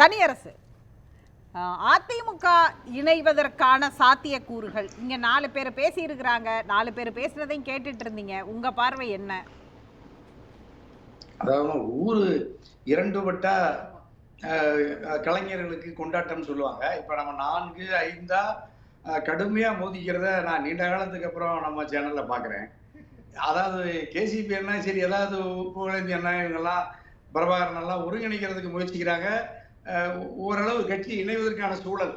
தனி அரசு அதிமுக இணைவதற்கான சாத்தியக்கூறுகள். இங்கே நாலு பேர் பேசியிருக்கிறாங்க. நாலு பேர் பேசுனதையும் கேட்டுட்டு இருந்தீங்க உங்கள் பார்வை என்ன? அதாவது ஊர் இரண்டு பட்டா கலைஞர்களுக்கு கொண்டாட்டம் சொல்லுவாங்க. இப்போ நம்ம நான்கு ஐந்தா கடுமையாக மோதிக்கிறத நான் நீண்ட காலத்துக்கு அப்புறம் நம்ம சேனலில் பார்க்குறேன் அதாவது கேசிபி என்ன சரி ஏதாவது புகழேந்தி என்ன இவங்கெல்லாம் பிரபாகரன் எல்லாம் ஒருங்கிணைக்கிறதுக்கு முயற்சிக்கிறாங்க. ஓரளவு கட்சி இணைவதற்கான சூழல்.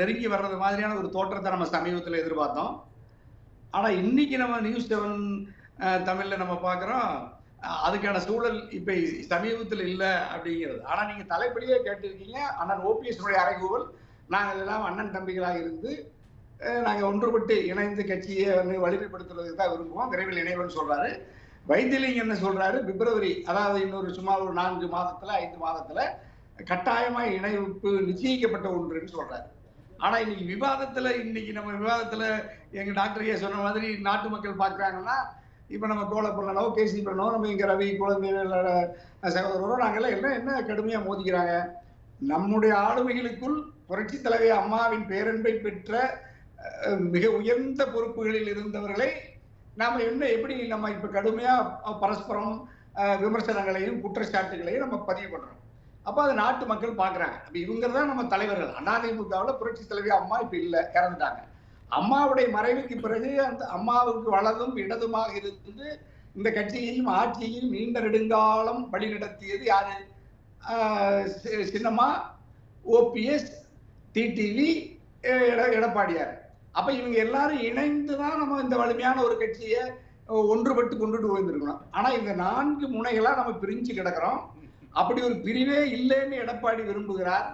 நெருங்கி வர்றது மாதிரியான ஒரு தோற்றத்தை நம்ம சமீபத்தில் எதிர்பார்த்தோம். ஆனால் இன்னைக்கு நம்ம நியூஸ் செவன் தமிழில் நம்ம பார்க்குறோம் அதுக்கான சூழல் இப்போ சமீபத்தில் இல்லை அப்படிங்கிறது. ஆனால் நீங்கள் தலைப்படியே கேட்டிருக்கீங்க அண்ணன் ஓபிஎஸ்னுடைய அறைகூவல். நாங்கள் எல்லாம் அண்ணன் தம்பிகளாக இருந்து நாங்கள் ஒன்றுபட்டு இணைந்து கட்சியை வந்து வலிமைப்படுத்துறதுக்கு தான் விரும்புவோம். விரைவில் இணைவன் சொல்கிறாரு வைத்தியலிங்கம் என்ன சொல்றாரு பிப்ரவரி அதாவது இன்னொரு சுமார் ஒரு நான்கு மாதத்துல ஐந்து மாதத்துல கட்டாயமாக இணைப்பு நிச்சயிக்கப்பட்ட ஒன்றுன்னு சொல்றாரு. ஆனா இன்னைக்கு விவாதத்துல இன்னைக்கு நம்ம விவாதத்துல எங்க டாக்டர் சொன்ன மாதிரி நாட்டு மக்கள் பாக்குறாங்கன்னா இப்ப நம்ம கோல பண்ணனோ கேசி பண்ணனோ நம்ம இங்க ரவி குழந்தைகள் சகோதரரோ நாங்கெல்லாம் எல்லாம் என்ன கடுமையா மோதிக்கிறாங்க? நம்முடைய ஆளுமைகளுக்குள் புரட்சி தலைவி அம்மாவின் பேரன்பை பெற்ற மிக உயர்ந்த பொறுப்புகளில் இருந்தவர்களை நாம என்ன எப்படி நம்ம இப்ப கடுமையா பரஸ்பரம் விமர்சனங்களையும் குற்றச்சாட்டுகளையும் நம்ம பதிவு பண்றோம். அப்ப அது நாட்டு மக்கள் பாக்குறாங்க. அப்ப இவங்க தான் நம்ம தலைவர்கள். அதிமுகவில் புரட்சி தலைவி அம்மா இப்ப இல்ல இறந்துட்டாங்க. அம்மாவுடைய மறைவுக்கு பிறகு அந்த அம்மாவுக்கு வலதும் இடதுமாக இருந்து இந்த கட்சியையும் ஆட்சியையும் நீண்ட நெடுங்காலம் வழிநடத்தியது யாரு? ஆஹ் சி- சின்னம்மா ஓபிஎஸ் டிடிவி எடப்பாடியார். அப்ப இவங்க எல்லாரும் இணைந்து தான் நம்ம இந்த வலிமையான ஒரு கட்சியை ஒன்றுபட்டு கொண்டுட்டு போயிருந்திருக்கணும் ஆனா இந்த நான்கு முனைகளா நம்ம பிரிஞ்சு கிடக்கிறோம். அப்படி ஒரு பிரிவே இல்லைன்னு எடப்பாடி விரும்புகிறார்.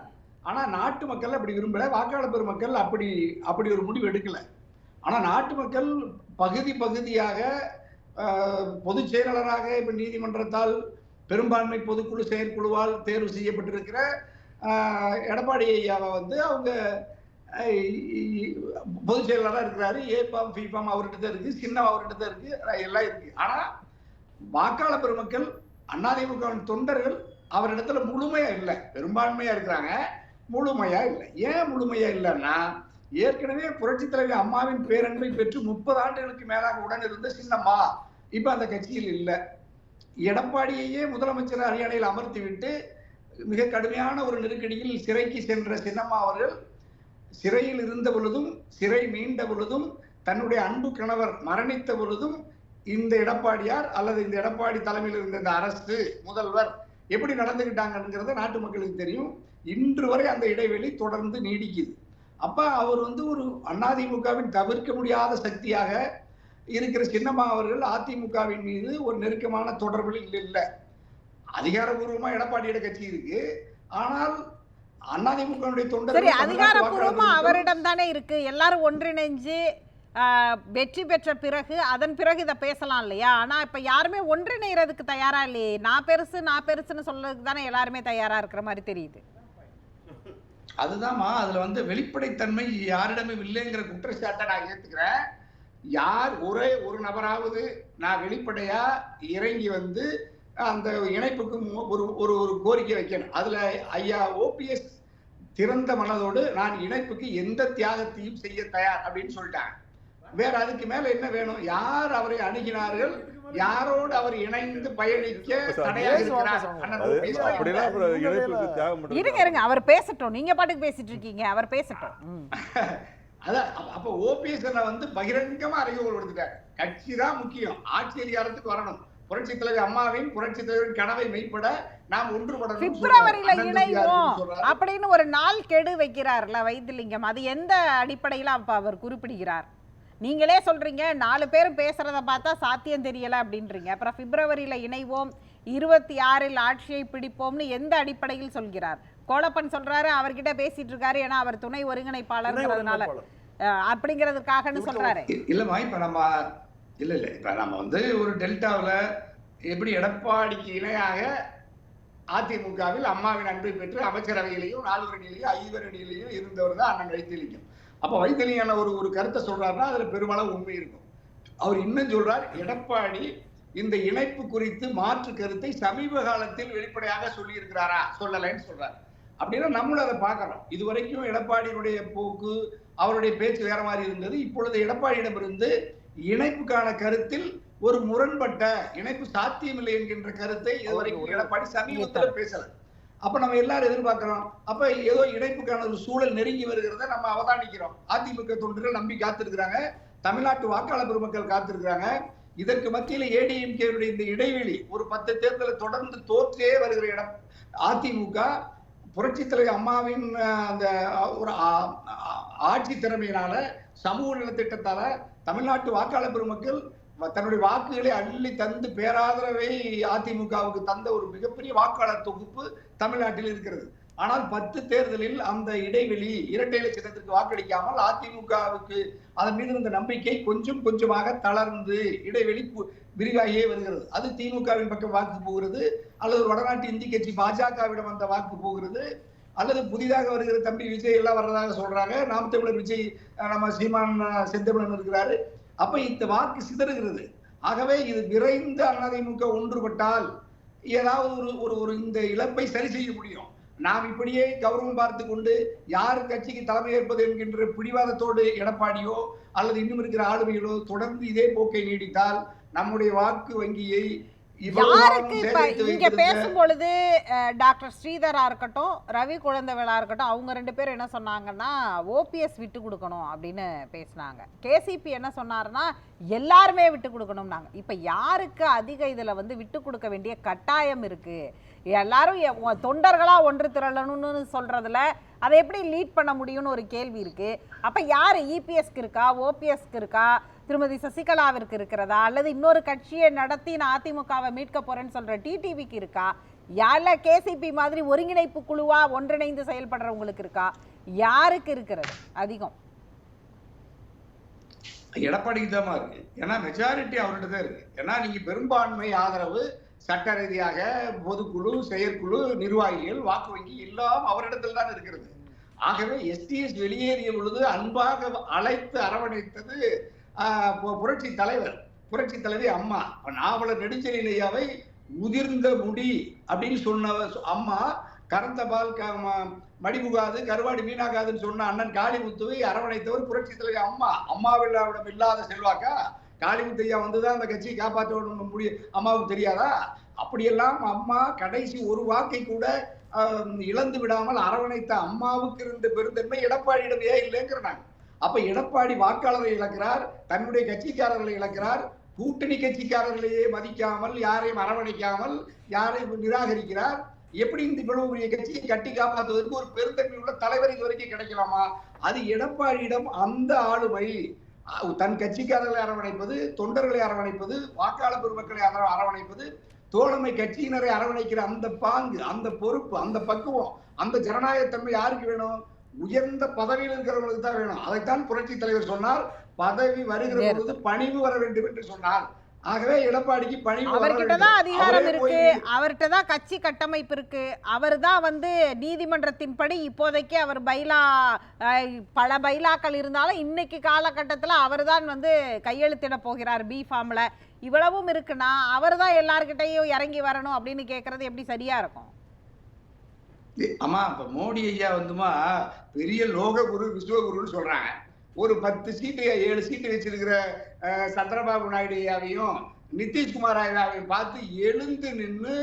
ஆனா நாட்டு மக்கள் அப்படி விரும்பல. வாக்காளர் பெருமக்கள் அப்படி அப்படி ஒரு முடிவு எடுக்கல. ஆனா நாட்டு மக்கள் பகுதி பகுதியாக பொதுச் செயலாளராக இப்ப நீதிமன்றத்தால் பெரும்பான்மை பொதுக்குழு செயற்குழுவால் தேர்வு செய்யப்பட்டிருக்கிற எடப்பாடி ஐயாவை வந்து அவங்க பொதுச் செயலாளராக இருக்கிறாரு ஏபாம் பிபாம் அவர்கிட்ட தான் இருக்கு சின்னம் அவர்கிட்ட தான் இருக்கு எல்லாம் இருக்கு. ஆனா வாக்காளர் பெருமக்கள் அதிமுக தொண்டர்கள் அவரிடத்துல முழுமையா இல்லை. பெரும்பான்மையா இருக்கிறாங்க. முழுமையா இல்லை. ஏன் முழுமையா இல்லைன்னா ஏற்கனவே புரட்சி தலைவி அம்மாவின் பேரன்பை பெற்று முப்பது ஆண்டுகளுக்கு மேலாக உடன் இருந்த சின்னம்மா இப்ப அந்த கட்சியில் இல்லை. எடப்பாடியையே முதலமைச்சர் அரியணையில் அமர்த்தி விட்டு மிக கடுமையான ஒரு நெருக்கடியில் சிறைக்கு சென்ற சின்னம்மா அவர்கள் சிறையில் இருந்த பொழுதும் சிறை மீண்ட பொழுதும் தன்னுடைய அன்பு கணவர் மரணித்த பொழுதும் இந்த எடப்பாடியார் அல்லது இந்த எடப்பாடி தலைமையில் இருந்த இந்த அரசு முதல்வர் எப்படி நடந்துகிட்டாங்கங்கிறத நாட்டு மக்களுக்கு தெரியும். இன்று வரை அந்த இடைவெளி தொடர்ந்து நீடிக்குது. அப்ப அவர் வந்து ஒரு அதிமுகவின் தவிர்க்க முடியாத சக்தியாக இருக்கிற சின்னம்மா அவர்கள் அதிமுகவின் மீது ஒரு நெருக்கமான தொடர்பில் இல்லை. அதிகாரபூர்வமா எடப்பாடியோட கட்சி இருக்கு. ஆனால் அதிமுகவுடைய சரி தொண்டர்கள் அதிகாரப்பூர்வமா அவரிடம் தானே இருக்கு. எல்லாரும் ஒன்றிணைஞ்சு வெற்றி பெற்ற பிறகு அதன் பிறகு இதை பேசலாம் இல்லையா? ஆனா இப்ப யாருமே ஒன்றிணைறதுக்கு தயாரா இல்லையே. நான் பெருசு நான் பெருசுன்னு சொல்றதுக்கு தானே எல்லாருமே தயாரா இருக்கிற மாதிரி தெரியுது. அதுதாம்மா அதுல வந்து வெளிப்படைத்தன்மை யாரிடமும் இல்லைங்கிற குற்றச்சாட்டை நான் ஏத்துக்கிறேன். யார் ஒரே ஒரு நபராவது நான் வெளிப்படையா இறங்கி வந்து அந்த இணைப்புக்கு மு- ஒரு ஒரு ஒரு கோரிக்கை வைக்கணும். அதுல ஐயா ஓபிஎஸ் திறந்த மனதோடு நான் இணைப்புக்கு எந்த தியாகத்தையும் செய்ய தயார் அப்படின்னு சொல்லிட்டாங்க. வேற அதுக்கு மேல என்ன வேணும்? யார் அவரை அணுகினார்கள்? யாரோடு அவர் இணைந்து பயணிக்க இருங்க இருங்க. அவர் பேசட்டும். நீங்க பாட்டுக்கு பேசிட்டு இருக்கீங்க. அவர் பேசட்டும். அதான் அப்ப- அப்ப ஓபிஎஸ் வந்து பகிரங்கமா அறிவுகள் கொடுத்துட்டாரு. கட்சி தான் முக்கியம். ஆட்சி அதிகாரத்துக்கு வரணும். புரட்சி தலைவர் அம்மாவின் புரட்சி தலைவரின் கனவை மெய்ப்பட நாம் ஒன்றுபடணும் பிப்ரவரியில இணைவோம். அப்படின்னு ஒரு நாள் கெடு வைக்கிறார்ல வைத்திலிங்கம். அது எந்த அடிப்படையில அப்ப அவர் குறிப்பிடுகிறார்? நீங்களே சொல்றீங்க நாலு பேரும் பேசுறத பார்த்தா சாத்தியம் தெரியல அப்படின்றீங்க. அப்புறம் பிப்ரவரியில இணைவோம் இருபத்தி ஆறில் ஆட்சியை பிடிப்போம்னு எந்த அடிப்படையில் சொல்கிறார்? கோலப்பன் சொல்றாரு அவர்கிட்ட பேசிட்டு இருக்காரு ஏன்னா அவர் துணை ஒருங்கிணைப்பாளர்ங்கிறதுனால. அஹ், அப்படிங்கிறதுக்காகன்னு சொல்றாரு. இல்லம்மா இப்ப நம்ம இல்லை இல்லை. இப்போ நம்ம வந்து ஒரு டெல்டாவில் எப்படி எடப்பாடிக்கு இணையாக அதிமுகவில் அம்மாவின் அன்பை பெற்று அமைச்சரவையிலையும் நால்வரணியிலையும் ஐவரணியிலையும் இருந்தவர் தான் அண்ணன் வைத்திலிங்கம். அப்போ வைத்திலிங்கம் ஒரு ஒரு கருத்தை சொல்றாருன்னா அதில் பெருமளவு உண்மை இருக்கும். அவர் இன்னும் சொல்றார் எடப்பாடி இந்த இணைப்பு குறித்து மாற்று கருத்தை சமீப காலத்தில் வெளிப்படையாக சொல்லியிருக்கிறாரா? சொல்லலைன்னு சொல்றாரு. அப்படின்னா நம்மளும் அதை பார்க்கிறோம் இதுவரைக்கும் எடப்பாடியினுடைய போக்கு அவருடைய பேச்சு வேற மாதிரி இருந்தது. இப்பொழுது எடப்பாடியிடமிருந்து இணைப்புக்கான கருத்தில் ஒரு முரண்பட்ட இணைப்பு சாத்தியமில்லை என்கின்ற கருத்தை இதுவரைக்கும் எடப்பாடி சமீபத்தில் பேசல. அப்ப நம்ம எல்லாரும் எதிர்பார்க்கிறோம். அப்ப ஏதோ இணைப்புக்கான ஒரு சூழல் நெருங்கி வருகிறத நம்ம அவதானிக்கிறோம். அதிமுக தொண்டர்கள் நம்பி காத்திருக்கிறாங்க. தமிழ்நாட்டு வாக்காளர் பெருமக்கள் காத்திருக்கிறாங்க. இதற்கு மத்தியில ஏடிஎம்கேனுடைய இந்த இடைவெளி ஒரு பத்து தேர்தலை தொடர்ந்து தோற்றே வருகிற இடம் அதிமுக புரட்சி தலைவர் அம்மாவின் அந்த ஒரு ஆட்சி திறமையினால சமூக நலத்திட்டத்தால தமிழ்நாட்டு வாக்காளர் பெருமக்கள் வ- தன்னுடைய வாக்குகளை அள்ளி தந்து பேராதரவை அதிமுகவுக்கு தந்த ஒரு மிகப்பெரிய வாக்காளர் தொகுப்பு தமிழ்நாட்டில் இருக்கிறது. ஆனால் பத்து தேர்தலில் அந்த இடைவெளி இரட்டை லட்சத்திற்கு சின்னத்திற்கு வாக்களிக்காமல் அதிமுகவுக்கு அதன் மீது இருந்த நம்பிக்கை கொஞ்சம் கொஞ்சமாக தளர்ந்து இடைவெளி விரிவாகியே வருகிறது. அது திமுகவின் பக்கம் வாக்கு போகிறது. அல்லது வடநாட்டு இந்தி கட்சி பாஜகவிடம் அந்த வாக்கு போகிறது. அல்லது புதிதாக வருகிற தம்பி விஜய் எல்லாம் வர்றதாக சொல்றாங்க. நாம் தமிழர் விஜய் நம்ம சீமான் செந்தமிழன் இருக்கிறாரு. அப்ப இந்த வாக்கு சிதறுகிறது. ஆகவே இது விரைந்து அதிமுக ஒன்றுபட்டால் ஏதாவது ஒரு ஒரு ஒரு இந்த இழப்பை சரி செய்ய முடியும். நாம் இப்படியே கௌரவம் பார்த்து கொண்டு யார் கட்சிக்கு தலைமை ஏற்பது என்கின்ற பிடிவாதத்தோடு எடப்பாடியோ அல்லது இன்னும் இருக்கிற ஆளுமைகளோ தொடர்ந்து இதே போக்கை நீடித்தால் நம்முடைய வாக்கு வங்கியை யாருக்கு இப்ப இங்க பேசும் பொழுது டாக்டர் ஸ்ரீதரா இருக்கட்டும் ரவி குழந்தைவேலா இருக்கட்டும் அவங்க ரெண்டு பேரும் என்ன சொன்னாங்கன்னா ஓபிஎஸ் விட்டு கொடுக்கணும் அப்படின்னு பேசினாங்க. கேசிபி என்ன சொன்னாருன்னா எல்லாருமே விட்டு கொடுக்கணும்னாங்க. இப்ப யாருக்கு அதிக இதுல வந்து விட்டு கொடுக்க வேண்டிய கட்டாயம் இருக்கு? எல்லாரும் தொண்டர்களாக தொண்டர்களா ஒன்று திரளணும்னு சொல்றதுல அதை எப்படி லீட் பண்ண முடியும்னு ஒரு கேள்வி இருக்கு. அப்போ யாரு இபிஎஸ்க்கு இருக்கா ஓபிஎஸ்க்கு இருக்கா திருமதி சசிகலாவிற்கு இருக்கிறதா அல்லது இன்னொரு கட்சியை நடத்தி நான் அதிமுகவை மீட்க போறேன்னு சொல்கிற டிடிவிக்கு இருக்கா? யாரில் கேசிபி மாதிரி ஒருங்கிணைப்பு குழுவா ஒன்றிணைந்து செயல்படுறவங்களுக்கு இருக்கா? யாருக்கு இருக்கிறது அதிகம்? எடப்பாடிக்கு தான் இருக்கு. ஏன்னா மெஜாரிட்டி அவர்கிட்ட தான் இருக்கு. ஏன்னா நீங்க பெரும்பான்மை ஆதரவு சட்ட ரீதியாக பொதுக்குழு செயற்குழு நிர்வாகிகள் வாக்கு வங்கி எல்லாம் அவரிடத்தில் தான் இருக்கிறது. ஆகவே எஸ்டிஎஸ் வெளியேறிய பொழுது அன்பாக அழைத்து அரவணைத்தது புரட்சி தலைவர் புரட்சி தலைவி அம்மா. நாவலர் நெடுஞ்செழியனையாவை உதிர்ந்த முடி அப்படின்னு சொன்ன அம்மா கரந்த பால் க- மடிபுகாது கருவாடி மீனாகாதுன்னு சொன்ன அண்ணன் காளிமுத்துவை அரவணைத்தவர் புரட்சி தலைவி அம்மா. அம்மாவில்லாவிடம் இல்லாத செல்வாக்கா? காளிமுத்தையா வந்துதான் அந்த கட்சியை காப்பாற்ற முடியும் அம்மாவுக்கு தெரியாதா? அப்படியெல்லாம் அம்மா கடைசி ஒரு வாக்கை கூட இழந்து விடாமல் அரவணைத்த அம்மாவுக்கு இருந்த பெருந்தன்மை எடப்பாடியிடம் ஏன் இல்லைங்கிறாங்க. அப்ப எடப்பாடி வாக்காளரை இழக்கிறார் தன்னுடைய கட்சிக்காரர்களை இழக்கிறார் கூட்டணி கட்சிக்காரர்களையே மதிக்காமல் யாரையும் அரவணைக்காமல் யாரையும் நிராகரிக்கிறார். எப்படி இந்த இவ்வளவு பெரிய கட்சியை கட்டி காப்பாற்றுவதற்கு ஒரு பெருந்தன்மை உள்ள தலைவர் இது வரைக்கும் கிடைக்கலாமா? அது எடப்பாடியிடம் அந்த ஆளுமை தன் கட்சிக்காரர்களை அரவணைப்பது தொண்டர்களை அரவணைப்பது வாக்காளர் பெருமக்களை அர- அரவணைப்பது தோழமை கட்சியினரை அரவணைக்கிற அந்த பாங்கு அந்த பொறுப்பு அந்த பக்குவம் அந்த ஜனநாயகத்தன்மை யாருக்கு வேணும்? உயர்ந்த பதவியில் இருக்கிறவங்களுக்கு தான் வேணும். அதைத்தான் புரட்சி தலைவர் சொன்னார். பதவி வருகிற. பொழுது பணிவு வர வேண்டும் என்று சொன்னார். ஆகவே எடப்பாடிக்கு வர அவர்கிட்ட. தான் அதிகாரம் இருக்கு. அவர்கிட்ட தான் கட்சி கட்டமைப்பு இருக்கு. அவர் தான் வந்து நீதிமன்றத்தின்படி இப்போதைக்கு அவர் பைலா பல பைலாக்கள் இருந்தாலும் இன்னைக்கு காலகட்டத்தில் அவர் தான் வந்து கையெழுத்திட போகிறார் பி ஃபார்ம்ல இவ்வளவும் இருக்குன்னா அவர் தான் எல்லார்கிட்டையும் இறங்கி வரணும் அப்படின்னு கேட்கறது எப்படி சரியா இருக்கும்? ஆமா இப்ப மோடி ஐயா வந்துமா பெரிய லோக குரு விஸ்வகுருன்னு சொல்றாங்க. ஒரு பத்து சீட்டு ஏழு சீட்டு வச்சிருக்கிற சந்திரபாபு நாயுடு ஐயாவையும் நிதிஷ்குமார் ஐயாவையும் பார்த்து எழுந்து நின்று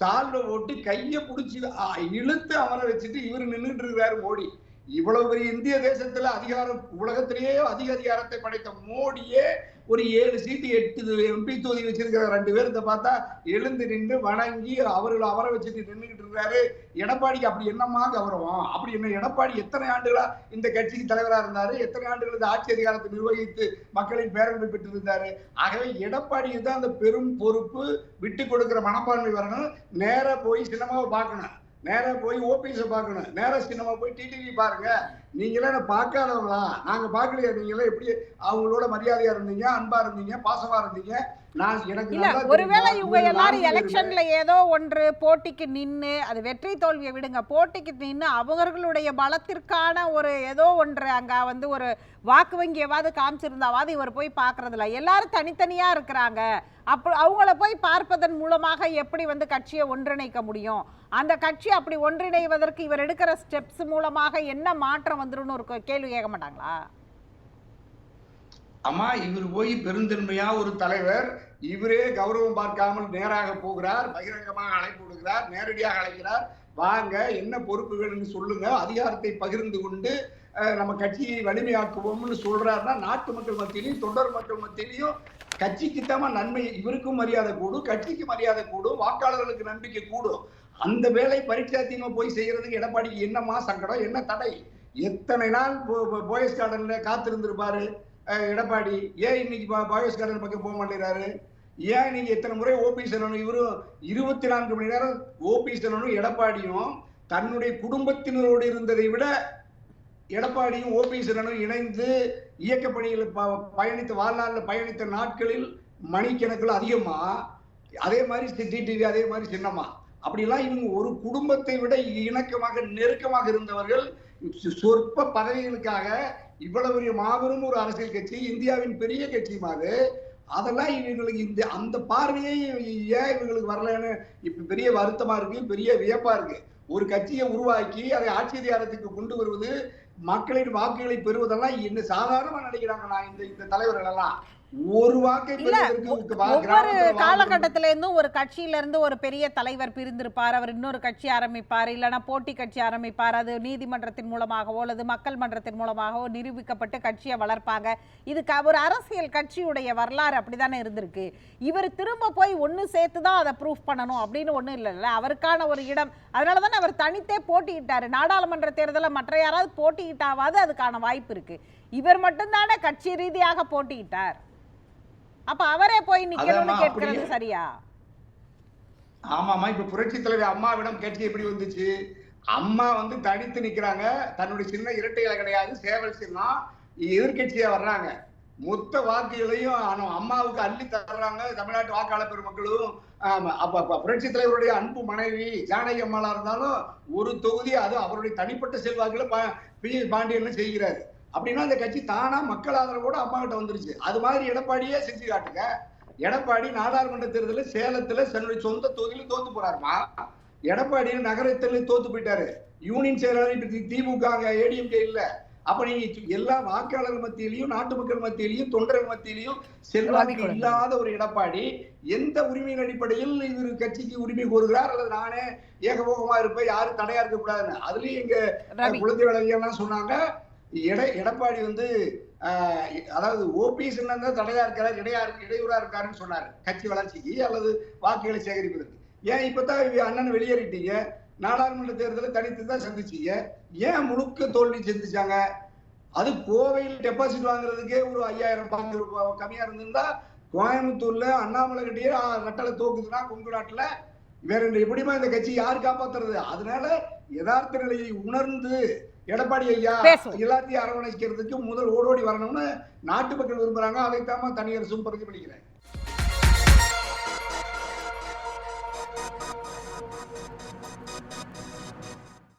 சால்வை ஓட்டு கையை பிடிச்சி இழுத்து அமர வச்சுட்டு இவர் நின்றுட்டு இருக்கிறாரு மோடி. இவ்வளவு பெரிய இந்திய தேசத்துல அதிகாரம் உலகத்திலேயே அதிக அதிகாரத்தை படைத்த மோடியே ஒரு ஏழு சீட்டு எட்டு எம்பி தொகுதி வச்சிருக்கிற ரெண்டு பேர்த்த பார்த்தா எழுந்து நின்று வணங்கி அவர்களை அவரை வச்சுட்டு நின்றுகிட்டு இருக்காரு. எடப்பாடிக்கு அப்படி என்னமா கௌரவம் அப்படி என்ன? எடப்பாடி எத்தனை ஆண்டுகளா இந்த கட்சிக்கு தலைவரா இருந்தாரு? எத்தனை ஆண்டுகள் இந்த ஆட்சி அதிகாரத்தை நிர்வகித்து மக்களின் பேரன்பை பெற்று இருந்தாரு ஆகவே எடப்பாடிக்கு தான் அந்த பெரும் பொறுப்பு விட்டு கொடுக்கிற மனப்பான்மை வரணும். நேர போய் சினிமாவை பார்க்கணும். நேரா போய் ஓபிஎஸ் பார்க்கணும். நேரா சினிமா போய் டிடிவி பாருங்க. நீங்களே என்ன பார்க்காதவங்களா? நாங்க பார்க்கலையா நீங்களே எப்படி அவங்களோட மரியாதையா இருந்தீங்க அன்பா இருந்தீங்க பாசமா இருந்தீங்க? இல்ல ஒருவேளை. இவங்க எல்லாரும் எலெக்ஷன்ல ஏதோ ஒன்று போட்டிக்கு நின்னு அது வெற்றி தோல்வியை விடுங்க. போட்டிக்கு நின்னு அவர்களுடைய பலத்திற்கான ஒரு ஏதோ ஒன்று அங்க வந்து ஒரு வாக்கு வங்கியவாது காமிச்சிருந்தாவது இவர் போய் பார்க்கறது இல்ல எல்லாரும் தனித்தனியா இருக்கிறாங்க. அப்போ அவங்கள போய் பார்ப்பதன் மூலமாக எப்படி வந்து கட்சியை ஒன்றிணைக்க முடியும்? அந்த கட்சி அப்படி ஒன்றிணைவதற்கு இவர் எடுக்கிற ஸ்டெப்ஸ் மூலமாக என்ன மாற்றம் வந்துரும்னு ஒரு கேள்வி கேட்க மாட்டாங்களா? அம்மா இவர் போய் பெருந்தன்மையா ஒரு தலைவர். இவரே கௌரவம் பார்க்காமல் நேராக போகிறார் பகிரங்கமாக அழைப்பு விடுகிறார் நேரடியாக அழைக்கிறார். வாங்க என்ன பொறுப்புகள்னு சொல்லுங்க. அதிகாரத்தை பகிர்ந்து கொண்டு நம்ம கட்சியை வலிமையாக்குவோம்னு சொல்றாருன்னா நாட்டு மக்கள் மத்தியிலையும் தொண்டர் மக்கள் மத்தியிலையும் கட்சிக்கு தான் நன்மை இவருக்கும் மரியாதை கூடும் கட்சிக்கு மரியாதை கூடும் வாக்காளர்களுக்கு நம்பிக்கை கூடும். அந்த வேலை பரீட்சாத்தியமா போய் செய்யறதுக்கு எடப்பாடிக்கு என்னமா சங்கடம் என்ன தடை? எத்தனை நாள் போ- போயஸ் கார்டன்ல காத்திருந்திருப்பாரு? எடப்பாடி ஏன் இன்னைக்கு பா- பாயஸ் பக்கம் போக மாட்டேங்கிறாரு? ஏன் நீங்க எத்தனை முறை ஓபி செல்லணும்? இவரும் இருபத்தி நான்கு மணி நேரம் ஓபி செல்லணும் எடப்பாடியும் தன்னுடைய குடும்பத்தினரோடு இருந்ததை விட எடப்பாடியும் ஓபி செல்லணும் இணைந்து இயக்க பணியில் ப- பயணித்த வாழ்நாளில் பயணித்த நாட்களில் மணிக்கணக்கில் அதிகமா? அதே மாதிரி டிடிவி அதே மாதிரி சின்னம்மா. அப்படிலாம் இவங்க ஒரு குடும்பத்தை விட இணக்கமாக நெருக்கமாக இருந்தவர்கள் சொற்ப பதவிகளுக்காக இவ்வளவு பெரிய மாபெரும் ஒரு அரசியல் கட்சி இந்தியாவின் பெரிய கட்சியுமாக அதெல்லாம் இவங்களுக்கு இந்த அந்த பார்வையே ஏன் இவங்களுக்கு வரலன்னு இப்ப பெரிய வருத்தமா இருக்கு பெரிய வியப்பா இருக்கு. ஒரு கட்சியை உருவாக்கி அதை ஆட்சி அதிகாரத்துக்கு கொண்டு வருவது மக்களின் வாக்குகளை பெறுவதெல்லாம் என்ன சாதாரணமா நினைக்கிறாங்க நான் இந்த இந்த தலைவர்கள் எல்லாம் ஒரு காலகட்டத்தில இருந்தும் ஒரு கட்சியில இருந்து ஒரு பெரிய தலைவர் பிரிந்திருப்பார் அவர் இன்னொரு கட்சி ஆரம்பிப்பார் இல்லைன்னா போட்டி கட்சி ஆரம்பிப்பார் அது நீதிமன்றத்தின் மூலமாகவோ அல்லது மக்கள் மன்றத்தின் மூலமாகவோ நிரூபிக்கப்பட்டு கட்சியை வளர்ப்பாங்க. இதுக்கு ஒரு அரசியல் கட்சியுடைய வரலாறு அப்படிதானே இருந்திருக்கு. இவர் திரும்ப போய் ஒண்ணு சேர்த்து தான் அதை ப்ரூஃப் பண்ணணும் அப்படின்னு ஒண்ணும் இல்லைல்ல. அவருக்கான ஒரு இடம். அதனால தானே அவர் தனித்தே போட்டியிட்டாரு. நாடாளுமன்ற தேர்தலில் மற்ற யாராவது போட்டியிட்டாவது அதுக்கான வாய்ப்பு இருக்கு. இவர் மட்டும்தானே கட்சி ரீதியாக போட்டியிட்டார். அப்ப அவரே போய் நிக்கணும்னு கேட்கறது. சரியா? ஆமாமா இப்ப புரட்சி தலைவர் அம்மாவிடம் கட்சி எப்படி வந்துச்சு? அம்மா வந்து தனித்து நிக்கிறாங்க. தன்னுடைய சின்ன இரட்டையில கிடையாது சேவல் சின்னம். எதிர்கட்சியா வர்றாங்க. மொத்த வாக்குகளையும் அம்மாவுக்கு அள்ளி தர்றாங்க. தமிழ்நாட்டு வாக்காளர் பெருமக்களும். அப்ப புரட்சி தலைவருடைய அன்பு மனைவி ஜானகி அம்மாளா இருந்தாலும் ஒரு தொகுதி அது அவருடைய தனிப்பட்ட செல்வாக்குல பி பாண்டியன் செய்கிறாரு. அப்படின்னா அந்த கட்சி தானா மக்கள் ஆதரவோட அம்மா கிட்ட வந்துருச்சு. அது மாதிரி எடப்பாடியே செஞ்சு காட்டுங்க. எடப்பாடி நாடாளுமன்ற தேர்தலில் சேலத்துல தன்னுடைய சொந்த தொகுதியில தோத்து போறாருமா? எடப்பாடி நகரத்தில் தோத்து போயிட்டாரு. யூனியன் செயலாளர் திமுக ஏடிஎம்கே இல்ல. அப்ப நீங்க எல்லா வாக்காளர் மத்தியிலையும் நாட்டு மக்கள் மத்தியிலையும் தொண்டர்கள் மத்தியிலையும் செல்வாக்கு. இல்லாத ஒரு எடப்பாடி எந்த உரிமையின் அடிப்படையில் இவர் கட்சிக்கு உரிமை கோருகிறார்? அல்லது நானே ஏகபோகமா இருப்பேன் யாரும் தடையா இருக்க கூடாதுன்னு அதுலயும் எங்க குழந்தை வளரியெல்லாம் சொன்னாங்க எட எடப்பாடி வந்து அதாவது ஓபிஎஸ் தான் தடையா இருக்கிறார் இடையா இடையூறா இருக்காருன்னு சொன்னார். கட்சி வளர்ச்சிக்கு அல்லது வாக்குகளை சேகரிப்பதற்கு. ஏன் இப்பதான் அண்ணன் வெளியேறிட்டீங்க? நாடாளுமன்ற தேர்தலை தனித்து தான் சந்திச்சீங்க. ஏன் முழுக்க தோல்வி சந்திச்சாங்க? அது கோவையில் டெபாசிட் வாங்குறதுக்கே ஒரு ஐயாயிரம் பங்கு ரூபாய் கம்மியா இருந்திருந்தா கோயம்புத்தூர்ல அண்ணாமலை கிட்டேயே ரெட்டலை தோக்குதுன்னா கொங்கு நாட்டுல வேற எப்படிமா இந்த கட்சி யார் காப்பாத்துறது அதனால யதார்த்த நிலையை உணர்ந்து எடப்பாடி ஐயா. எல்லாத்தையும் அரவணைக்கிறதுக்கு முதல் ஓடோடி வரணும்னு நாட்டு மக்கள் விரும்புறாங்க அதைத்தாம தனியரசும் பிரதிபலிக்கிறேன்